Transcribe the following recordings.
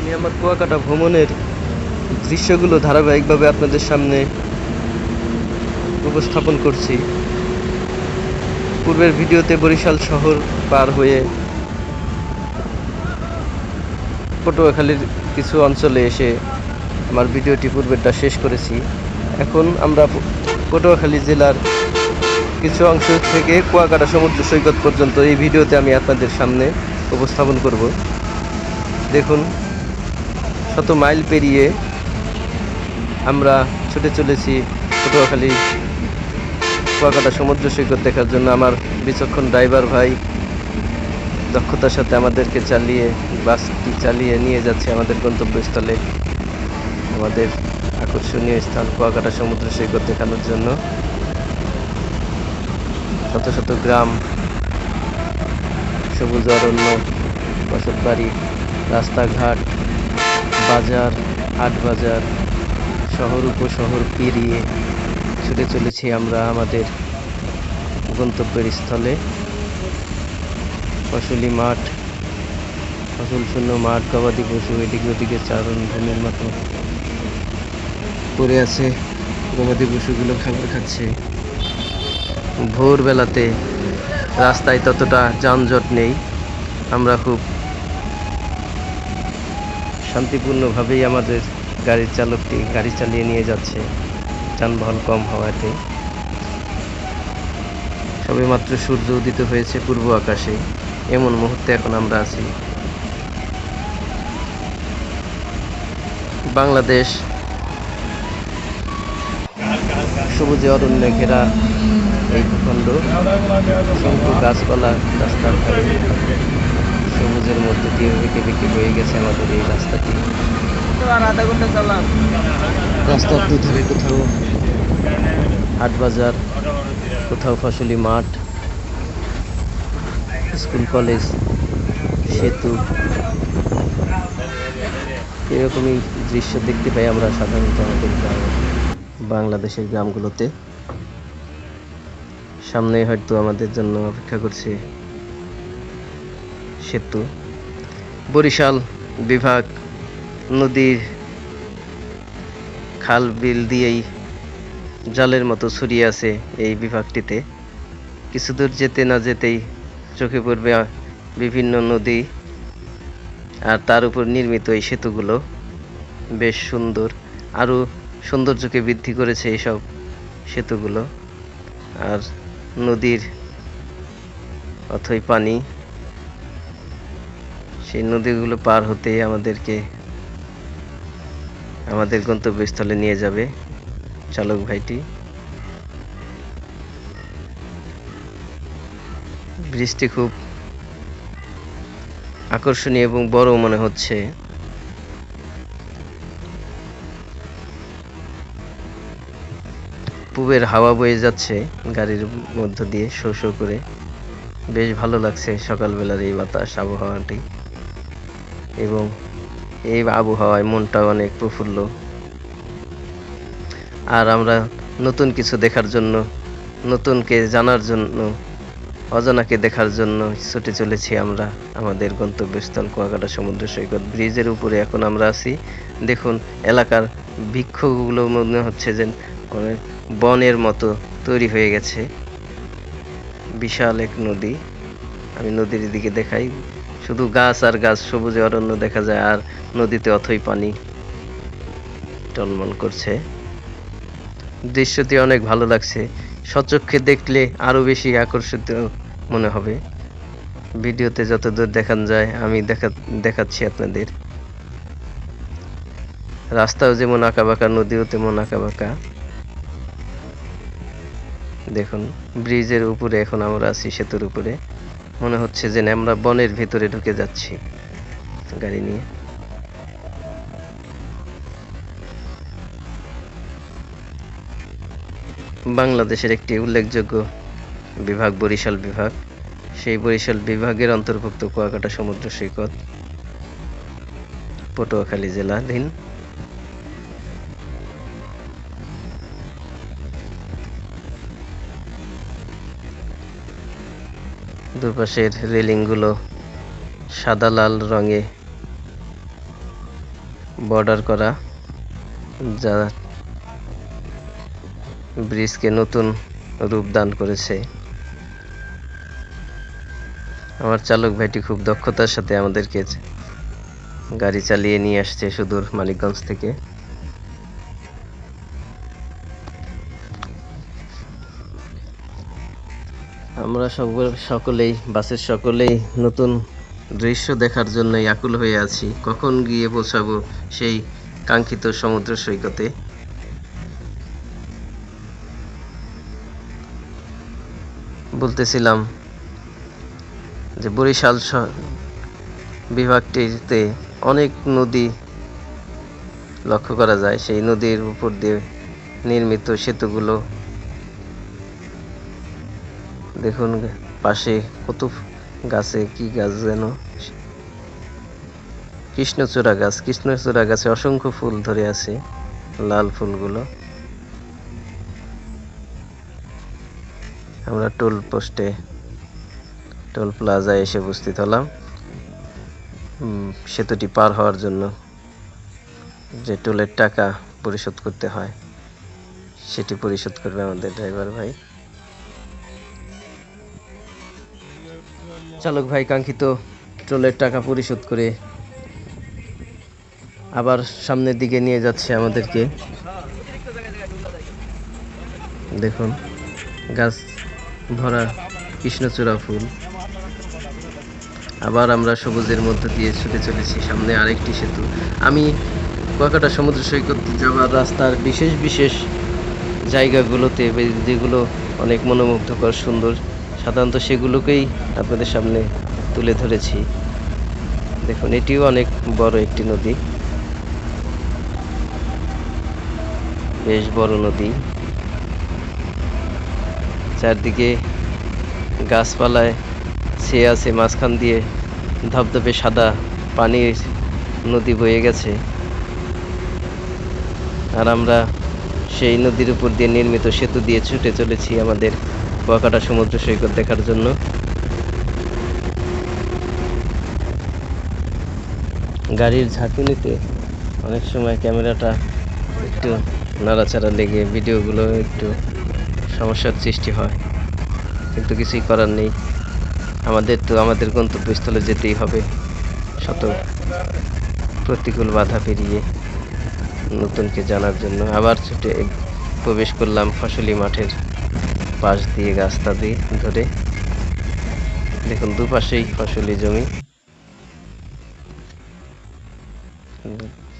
আমি আমার কুয়াকাটা ভ্রমণের দৃশ্যগুলো ধারাবাহিকভাবে আপনাদের সামনে উপস্থাপন করছি। পূর্বের ভিডিওতে বরিশাল শহর পার হয়ে পটুয়াখালীর কিছু অঞ্চলে এসে আমার ভিডিওটি পূর্বেরটা শেষ করেছি। এখন আমরা পটুয়াখালী জেলার কিছু অংশ থেকে কুয়াকাটা সমুদ্র সৈকত পর্যন্ত এই ভিডিওতে আমি আপনাদের সামনে উপস্থাপন করব। দেখুন শত মাইল পেরিয়ে আমরা ছুটে চলেছি পটুয়াখালী কুয়াকাটা সমুদ্র সৈকত দেখার জন্য। আমার বিচক্ষণ ড্রাইভার ভাই দক্ষতার সাথে আমাদেরকে চালিয়ে, বাসটি চালিয়ে নিয়ে যাচ্ছে আমাদের গন্তব্যস্থলে, আমাদের আকর্ষণীয় স্থান কুয়াকাটা সমুদ্র সৈকত দেখানোর জন্য। শত শত গ্রাম, সবুজ অরণ্য বসত বাড়ি, রাস্তাঘাট বাজার, হাট বাজার, শহর উপশহর পেরিয়ে ছুটে চলেছি আমরা আমাদের গন্তব্যের স্থলে। ফসলি মাঠ, ফসল শূন্য মাঠ, গবাদি পশু এদিকে ওদিকে চারণ ভূমির মতো। পড়ে আছে গবাদি পশুগুলো খাবার খাচ্ছে। ভোরবেলাতে রাস্তায় ততটা যানজট নেই। আমরা খুব শান্তিপূর্ণভাবেই আমাদের গাড়ির চালকটি গাড়ি চালিয়ে নিয়ে যাচ্ছে। যানবাহন কম হওয়াতে। সবেমাত্র সূর্য উদিত হয়েছে পূর্ব আকাশে। এমন মুহূর্তে এখন আমরা আছি। বাংলাদেশ। সবুজে অরণ্যে ঘেরা এই ভূখণ্ড। অসংখ্য গাছপালা রাস্তার সবুজের মধ্যে দিয়ে বেঁকে বেঁকে বয়ে গেছে আমাদের এই রাস্তাটি। রাস্তার দুধারে কোথাও হাট বাজার কোথাও ফসলি মাঠ স্কুল কলেজ সেতু। এরকমই দৃশ্য দেখতে পাই আমরা সাধারণত আমাদের গ্রামে। বাংলাদেশের গ্রামগুলোতে। সামনে হয়তো আমাদের জন্য অপেক্ষা করছে সেতু, বরিশাল বিভাগ, নদীর খাল বিল দিয়েই জালের মতো ছড়িয়ে আছে এই বিভাগটিতে। কিছু দূর যেতে না যেতেই চোখে পড়বে বিভিন্ন নদী আর তার উপর নির্মিত এই সেতুগুলো। বেশ সুন্দর, আরও সৌন্দর্যকে বৃদ্ধি করেছে এইসব সেতুগুলো। আর নদীর অথই পানি সেই নদীগুলো পার হতেই আমাদেরকে আমাদের গন্তব্যস্থলে নিয়ে যাবে। চালক ভাইটি। ব্রিজটি খুব আকর্ষণীয় এবং বড় মনে হচ্ছে। পূবের হাওয়া বয়ে যাচ্ছে গাড়ির মধ্য দিয়ে শো শো করে। বেশ ভালো লাগছে সকালবেলার এই বাতাস, আবহাওয়াটি। এবং এই আবহাওয়ায় মনটা অনেক প্রফুল্ল। আর আমরা নতুন কিছু দেখার জন্য, নতুনকে জানার জন্য, অজানাকে দেখার জন্য ছুটে চলেছি আমরা আমাদের গন্তব্যস্থল কুয়াকাটা সমুদ্র সৈকত ব্রিজের উপরে। এখন আমরা আছি, দেখুন, এলাকার বৃক্ষগুলো মনে হচ্ছে যে বনের মতো তৈরি হয়ে গেছে। বিশাল এক নদী, আমি নদীর দিকে দেখাই। শুধু গাছ আর গাছ সবুজে অরণ্য দেখা যায়, আর নদীতে অথই পানি টলমল করছে। দৃশ্যটি অনেক ভালো লাগছে। সচক্ষে দেখলে আরও বেশি আকর্ষিত মনে হবে। ভিডিওতে যতদূর দেখান যায়, আমি দেখা, দেখাচ্ছি আপনাদের। রাস্তাও যেমন আঁকাবাঁকা, নদীও তেমন আঁকাবাঁকা। দেখুন, ব্রিজের উপরে এখন আমরা আছি, সেতুর উপরে। মনে হচ্ছে যে আমরা বনের ভিতরে ঢুকে যাচ্ছি। গাড়ি নিয়ে। বাংলাদেশের একটি উল্লেখযোগ্য বিভাগ, বরিশাল বিভাগ। সেই বরিশাল বিভাগের অন্তর্ভুক্ত কুয়াকাটা সমুদ্র সৈকত, পটুয়াখালী জেলাধীন দুপাশের রেলিংগুলো সাদা, লাল রঙে বর্ডার করা, যা ব্রিজকে নতুন রূপ দান করেছে। আমার চালক ভাইটি খুব দক্ষতার সাথে আমাদেরকে গাড়ি চালিয়ে নিয়ে আসছে সুদূর মানিকগঞ্জ থেকে। আমরা সকল সকলেই, বাসের সকলেই নতুন দৃশ্য দেখার জন্যই আকুল হয়ে আছি। কখন গিয়ে পৌঁছাবো সেই কাঙ্ক্ষিত সমুদ্র সৈকতে? বলতেছিলাম যে বরিশাল বিভাগটিতে অনেক নদী লক্ষ্য করা যায়। সেই নদীর উপর দিয়ে নির্মিত সেতুগুলো দেখুন পাশে কত গাছে কি গাছ যেন। কৃষ্ণচূড়া গাছ, কৃষ্ণচূড়া গাছে অসংখ্য ফুল ধরে আছে, লাল ফুলগুলো। আমরা টোল পোস্টে, টোল প্লাজায় এসে উপস্থিত হলাম। সেতুটি পার হওয়ার জন্য যে টোলের টাকা পরিশোধ করতে হয়, সেটি পরিশোধ করবে আমাদের ড্রাইভার ভাই। চালক ভাই কাঙ্ক্ষিত টোলের টাকা পরিশোধ করে আবার সামনের দিকে নিয়ে যাচ্ছে আমাদেরকে। দেখুন, গাছ ভরা কৃষ্ণচূড়া ফুল। আবার আমরা সবুজের মধ্যে দিয়ে ছুটে চলেছি, সামনে আরেকটি সেতু। আমি কুয়াকাটা সমুদ্র সৈকত যাওয়ার রাস্তার বিশেষ বিশেষ জায়গাগুলোতে, যেগুলো অনেক মনোমুগ্ধকর, সুন্দর। সাধারণত সেগুলোকেই আপনাদের সামনে তুলে ধরেছি। দেখুন, এটিও অনেক বড় একটি নদী। বেশ বড় নদী। চারদিকে গাছপালায় ছেয়ে আছে, মাঝখান দিয়ে ধপধপে সাদা পানির নদী বয়ে গেছে। আর আমরা সেই নদীর উপর দিয়ে নির্মিত সেতু দিয়ে ছুটে চলেছি আমাদের কুয়াকাটা সমুদ্র সৈকত দেখার জন্য। গাড়ির ঝাঁকুনিতে অনেক সময় ক্যামেরাটা একটু নাড়াচাড়া লেগে ভিডিওগুলো একটু সমস্যার সৃষ্টি হয়। কিন্তু কিছুই করার নেই। আমাদের তো আমাদের গন্তব্যস্থলে যেতেই হবে। শত প্রতিকূল বাধা পেরিয়ে নতুনকে জানার জন্য আবার ছুটে প্রবেশ করলাম ফসলি মাঠের পাশ দিয়ে রাস্তা দিয়ে ধরে। দেখুন, দুপাশেই ফসলি জমি।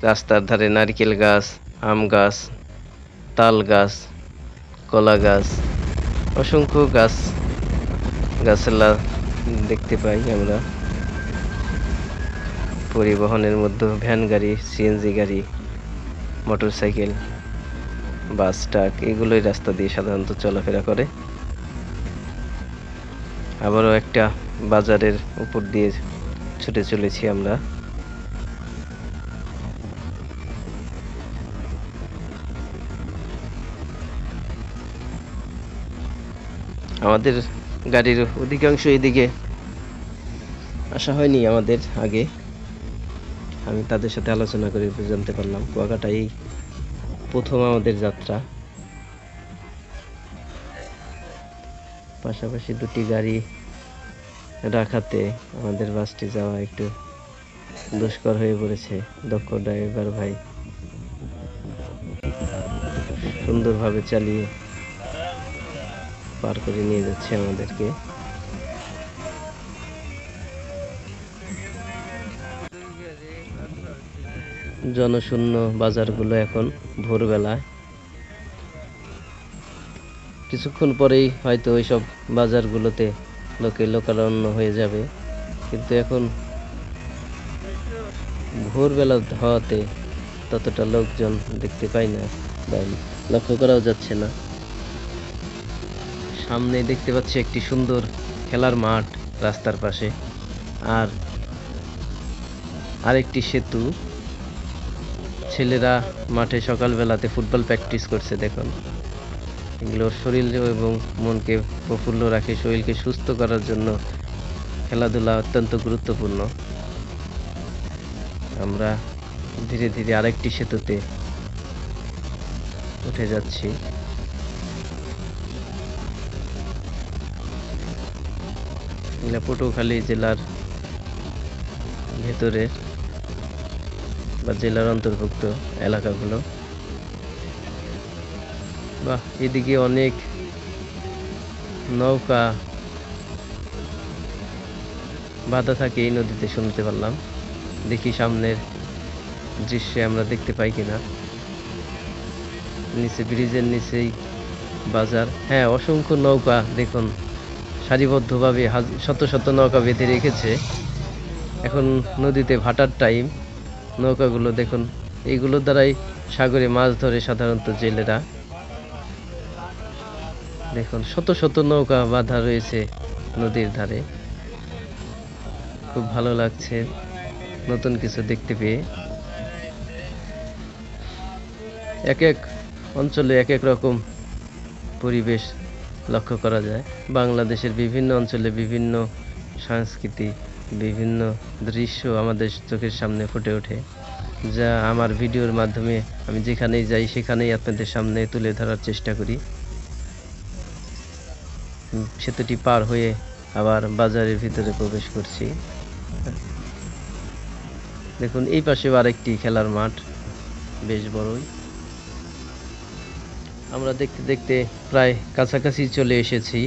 রাস্তার ধারে নারকেল গাছ, আম গাছ, তাল গাছ, কলা গাছ, অসংখ্য গাছ, গাছলা দেখতে পাই আমরা। পরিবহনের মধ্যে ভ্যান গাড়ি, সিএনজি গাড়ি, মোটরসাইকেল। বাস, ট্রাক, এগুলোই রাস্তা দিয়ে সাধারণত চলাফেরা করে। আবারও একটা বাজারের উপর দিয়ে ছুটে চলেছি আমরা। আমাদের গাড়ির অধিকাংশ এদিকে আসা হয়নি আমাদের আগে। আমি তাদের সাথে আলোচনা করে জানতে পারলাম কুয়াকাটা এই প্রথম আমাদের যাত্রা। পাশাপাশি দুটি গাড়ি রাখাতে আমাদের বাসটি যাওয়া একটু দুষ্কর হয়ে পড়েছে, দক্ষ ড্রাইভার ভাই। সুন্দরভাবে চালিয়ে পার করে নিয়ে যাচ্ছে আমাদেরকে। জনশূন্য বাজারগুলো এখন ভোরবেলা কিছুক্ষণ পরেই হয়তো ওইসব বাজারগুলোতে লোকে লোকারণ্য হয়ে যাবে। কিন্তু এখন ভোরবেলা হওয়াতে ততটা লোকজন দেখতে পাই না বা লক্ষ্য করাও যাচ্ছে না। সামনে দেখতে পাচ্ছি একটি সুন্দর খেলার মাঠ রাস্তার পাশে। আর আরেকটি সেতু ছেলেরা মাঠে সকালবেলাতে ফুটবল প্র্যাকটিস করছে, দেখুন। এগুলো শরীর এবং মনকে প্রফুল্ল রাখে, শরীরকে সুস্থ করার জন্য খেলাধুলা অত্যন্ত গুরুত্বপূর্ণ। আমরা ধীরে ধীরে আরেকটি সেতুতে উঠে যাচ্ছি। পটুয়াখালী জেলার ভেতরে বা জেলার অন্তর্ভুক্ত এলাকাগুলো। বাহ, এদিকে অনেক নৌকা, বাধা থাকে এই নদীতে শুনতে পারলাম। দেখি সামনের দৃশ্যে আমরা দেখতে পাই কিনা। নিচে ব্রিজের নিচেই বাজার। হ্যাঁ অসংখ্য নৌকা দেখুন, সারিবদ্ধভাবে শত শত নৌকা বেঁধে রেখেছে। এখন নদীতে ভাটার টাইম নৌকাগুলো দেখুন। এইগুলোর দ্বারাই সাগরে মাছ ধরে সাধারণত জেলেরা। দেখুন, শত শত নৌকা বাঁধা রয়েছে নদীর ধারে। খুব ভালো লাগছে নতুন কিছু দেখতে পেয়ে। এক এক অঞ্চলে এক এক রকম পরিবেশ লক্ষ্য করা যায়। বাংলাদেশের বিভিন্ন অঞ্চলে বিভিন্ন সংস্কৃতি বিভিন্ন দৃশ্য আমাদের চোখের সামনে ফুটে ওঠে, যা আমার ভিডিওর মাধ্যমে আমি যেখানেই যাই সেখানেই আপনাদের সামনে তুলে ধরার চেষ্টা করি। সেতুটি পার হয়ে আবার বাজারের ভিতরে প্রবেশ করছি। দেখুন, এই পাশেও আরেকটি খেলার মাঠ, বেশ বড়ই। আমরা দেখতে দেখতে প্রায় কাছাকাছি চলে এসেছি।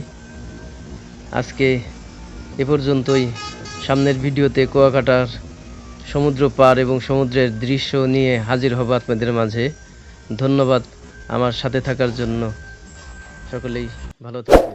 আজকে এ পর্যন্তই। সামনের ভিডিওতে কুয়াকাটার সমুদ্র পার এবং সমুদ্রের দৃশ্য নিয়ে হাজির হব আপনাদের মাঝে। ধন্যবাদ আমার সাথে থাকার জন্য। সকলেই ভালো থাকবেন।